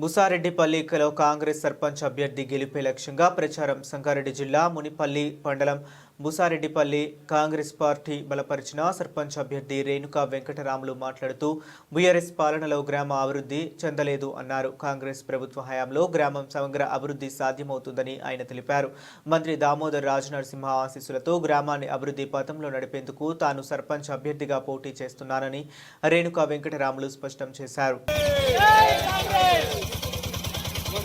ముసారెడ్డిపల్లిలో కాంగ్రెస్ సర్పంచ్ అభ్యర్థి గెలిపే లక్ష్యంగా ప్రచారం. సంగారెడ్డి జిల్లా మునిపల్లి మండలం బుసారెడ్డిపల్లి కాంగ్రెస్ పార్టీ బలపరిచిన సర్పంచ్ అభ్యర్థి రేణుకా వెంకటరాములు మాట్లాడుతూ బీఆర్ఎస్ పాలనలో గ్రామ అభివృద్ధి చెందలేదు అన్నారు. కాంగ్రెస్ ప్రభుత్వ హయాంలో గ్రామం సమగ్ర అభివృద్ధి సాధ్యమవుతుందని ఆయన తెలిపారు. మంత్రి దామోదర్ రాజు నరసింహ ఆశీస్సులతో గ్రామాన్ని అభివృద్ధి పథంలో నడిపేందుకు తాను సర్పంచ్ అభ్యర్థిగా పోటీ చేస్తున్నానని రేణుకా వెంకటరాములు స్పష్టం చేశారు.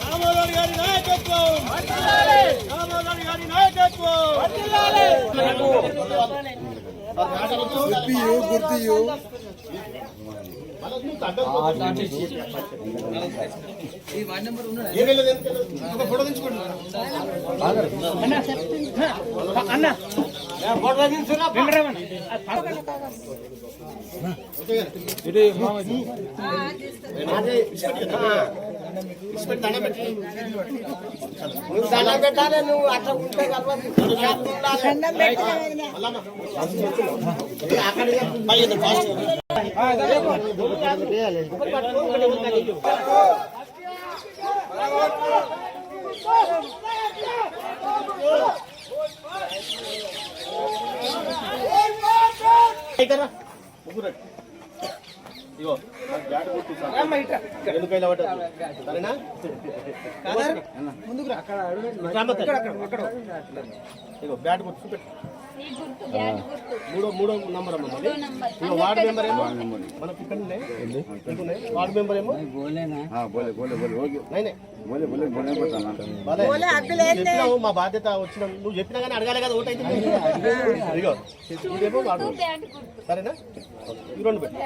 రామోదర్ గారి నాయకత్వం రామోదర్ గారి నాయకత్వం చెప్పియు గుర్తియు. ఫోటో తెచ్చుకోండి నువ్వు దండం పెట్టాలి నువ్వు అట్లా ఉంటే ఇగో నాకు బ్యాట్ కొట్టు సార్. ఎందుకు ఇలా పడ్డది? సరేనా? ఇగో బ్యాట్ కొట్టు చూపెట్టు. మూడో మూడో నంబర్ అమ్మ ఇక వార్డ్ మెంబర్ ఏమో? మనకి ఇక్కడ వార్డ్ మెంబర్ ఏమో? నైనే. చెప్పినావు మా బాధ్యత వచ్చిన నువ్వు చెప్పినా కానీ అడగాలి కదా ఓటైతే ఇదిగో. సరేనా? రెండు పెట్టి.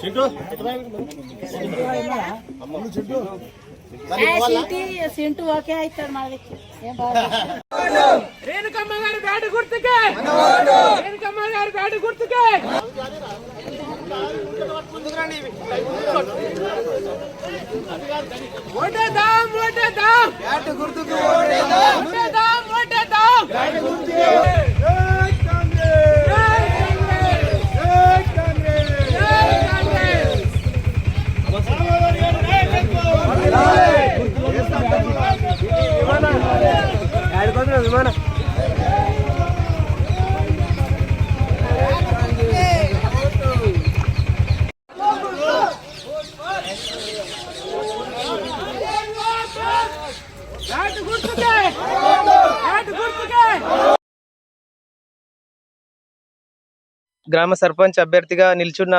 చింటూ సింటూ ఓకే అవుతాడు మా దగ్గర రేణుకమ్మ గారి బ్యాట్ గుర్తుకే. రేణుకమ్మ గారి బ్యాట్ గుర్తుకే. ఓటేద్దాం ఓటేద్దాం బ్యాట్ గుర్తుకు ఓటేద్దాం ఓటేద్దాం బ్యాట్ గుర్తుకే. జై కాంగ్రెస్. జై కాంగ్రెస్. గ్రామ సర్పంచ్ అభ్యర్థిగా నిల్చున్న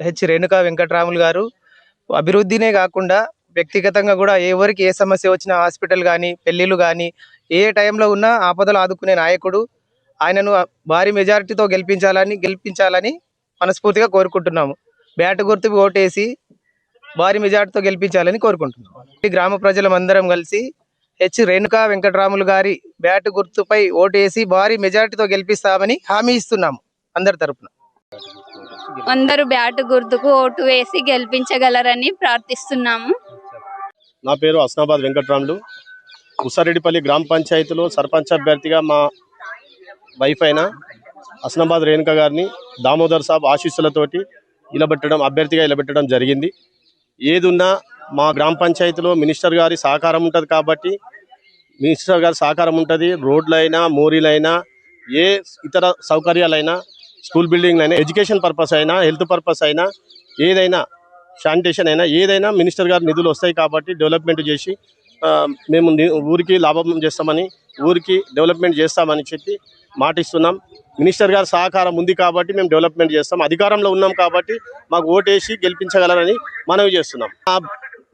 హెచ్ రేణుకా వెంకటరాములు గారు. అభివృద్ధినే కాకుండా వ్యక్తిగతంగా కూడా ఎవరికి ఏ సమస్య వచ్చినా హాస్పిటల్ కానీ పెళ్ళిళ్ళు కానీ ఏ టైంలో ఉన్నా ఆపదలు ఆదుకునే నాయకుడు ఆయనను భారీ మెజారిటీతో గెలిపించాలని గెలిపించాలని మనస్ఫూర్తిగా కోరుకుంటున్నాము. బ్యాట్ గుర్తుకు ఓటేసి భారీ మెజార్టీతో గెలిపించాలని కోరుకుంటున్నాము. ఈ గ్రామ ప్రజలమందరం కలిసి హెచ్ రేణుకా వెంకటరాములు గారి బ్యాట్ గుర్తుపై ఓటేసి భారీ మెజార్టీతో గెలిపిస్తామని హామీ ఇస్తున్నాము అందరి తరపున. అందరూ బ్యాట్ గుర్తుకు ఓటు వేసి గెలిపించగలరని ప్రార్థిస్తున్నాము. నా పేరు అస్నాబాద్ వెంకట్రాములు. ఉసారెడ్డిపల్లి గ్రామ పంచాయతీలో సర్పంచ్ అభ్యర్థిగా మా వైఫ్ అయిన అస్నాబాద్ రేణుక గారిని దామోదర్ సాబ్ ఆశీస్సులతోటి ఇలబెట్టడం అభ్యర్థిగా ఇలబెట్టడం జరిగింది. ఏదున్నా మా గ్రామ పంచాయతీలో మినిస్టర్ గారి సహకారం ఉంటుంది కాబట్టి మినిస్టర్ గారి సహకారం ఉంటుంది. రోడ్లైనా మోరీలైనా ఏ ఇతర సౌకర్యాలైనా స్కూల్ బిల్డింగ్ అయినా ఎడ్యుకేషన్ పర్పస్ అయినా హెల్త్ పర్పస్ అయినా ఏదైనా శానిటేషన్ అయినా ఏదైనా మినిస్టర్ గారు నిధులు వస్తాయి కాబట్టి డెవలప్మెంట్ చేసి మేము ఊరికి లాభం చేస్తామని ఊరికి డెవలప్మెంట్ చేస్తామని చెప్పి మాటిస్తున్నాం. మినిస్టర్ గారు సహకారం ఉంది కాబట్టి మేము డెవలప్మెంట్ చేస్తాం. అధికారంలో ఉన్నాం కాబట్టి మాకు ఓటేసి గెలిపించగలరని మనవి చేస్తున్నాం.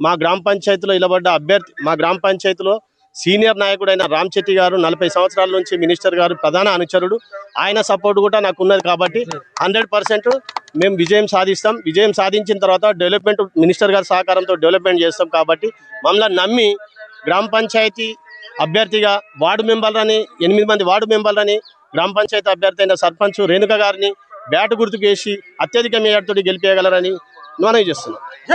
మా- గ్రామ పంచాయతీలో ఇలబడ్డ అభ్యర్థి మా గ్రామ పంచాయతీలో సీనియర్ నాయకుడైన రామ్ చెట్టి గారు నలభై సంవత్సరాల నుంచి మినిస్టర్ గారు ప్రధాన అనుచరుడు. ఆయన సపోర్ట్ కూడా నాకు ఉన్నది కాబట్టి హండ్రెడ్ పర్సెంట్ మేము విజయం సాధిస్తాం. విజయం సాధించిన తర్వాత డెవలప్మెంట్ మినిస్టర్ గారి సహకారంతో డెవలప్మెంట్ చేస్తాం కాబట్టి మమ్మల్ని నమ్మి గ్రామ పంచాయతీ అభ్యర్థిగా వార్డు మెంబర్లని ఎనిమిది మంది వార్డు మెంబర్లని గ్రామ పంచాయతీ అభ్యర్థి అయిన సర్పంచ్ రేణుక గారిని బ్యాట్ గుర్తుకు వేసి అత్యధిక మేయర్తో గెలిపేయగలరని మనవి చేస్తున్నాం.